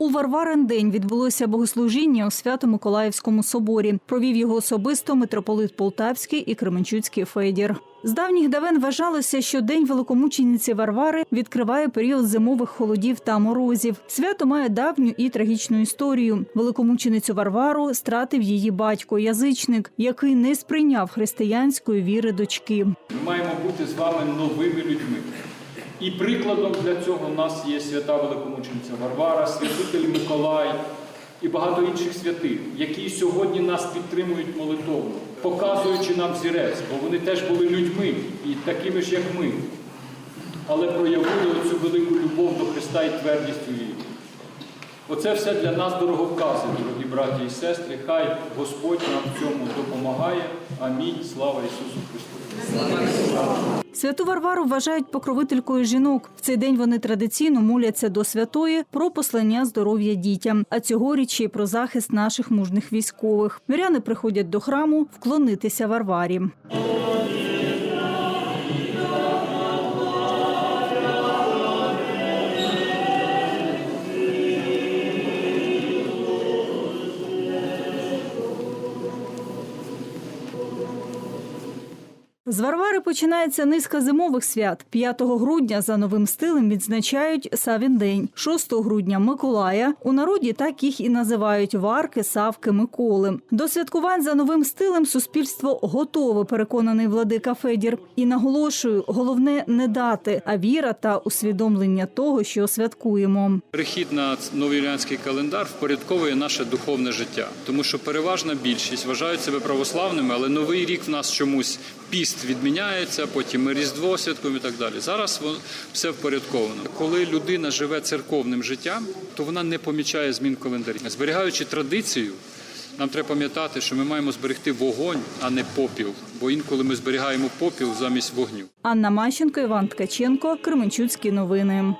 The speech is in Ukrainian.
У Варварин день відбулося богослужіння у Свято-Миколаївському соборі. Провів його особисто митрополит Полтавський і Кременчуцький Федір. З давніх давен вважалося, що день великомучениці Варвари відкриває період зимових холодів та морозів. Свято має давню і трагічну історію. Великомученицю Варвару стратив її батько, язичник, який не сприйняв християнської віри дочки. Ми маємо бути з вами новими людьми. І прикладом для цього в нас є свята великомучениця Варвара, святитель Миколай і багато інших святих, які сьогодні нас підтримують молитовно, показуючи нам зірець, бо вони теж були людьми і такими ж, як ми, але проявили оцю велику любов до Христа і твердість у вірі. Оце все для нас дороговкази, дорогі браті і сестри. Хай Господь нам в цьому допомагає. Амінь. Слава Ісусу Христу! Святу Варвару вважають покровителькою жінок. В цей день вони традиційно моляться до святої про послання здоров'я дітям, а цьогоріч й про захист наших мужних військових. Миряни приходять до храму вклонитися Варварі. З Варвари починається низка зимових свят. 5 грудня за новим стилем відзначають Савін день. 6 грудня Миколая. У народі так їх і називають Варки, Савки, Миколи. До святкувань за новим стилем суспільство готове, переконаний владика Федір. І наголошую, головне не дати, а віра та усвідомлення того, що святкуємо. Перехід на новоюліанський календар впорядковує наше духовне життя, тому що переважна більшість вважають себе православними, але новий рік в нас чомусь піст відміняється, потім ми різдво святкуємо і так далі. Зараз все впорядковано. Коли людина живе церковним життям, то вона не помічає змін в календарі. Зберігаючи традицію, нам треба пам'ятати, що ми маємо зберегти вогонь, а не попіл. Бо інколи ми зберігаємо попіл замість вогню. Анна Мащенко, Іван Ткаченко, Кременчуцькі новини.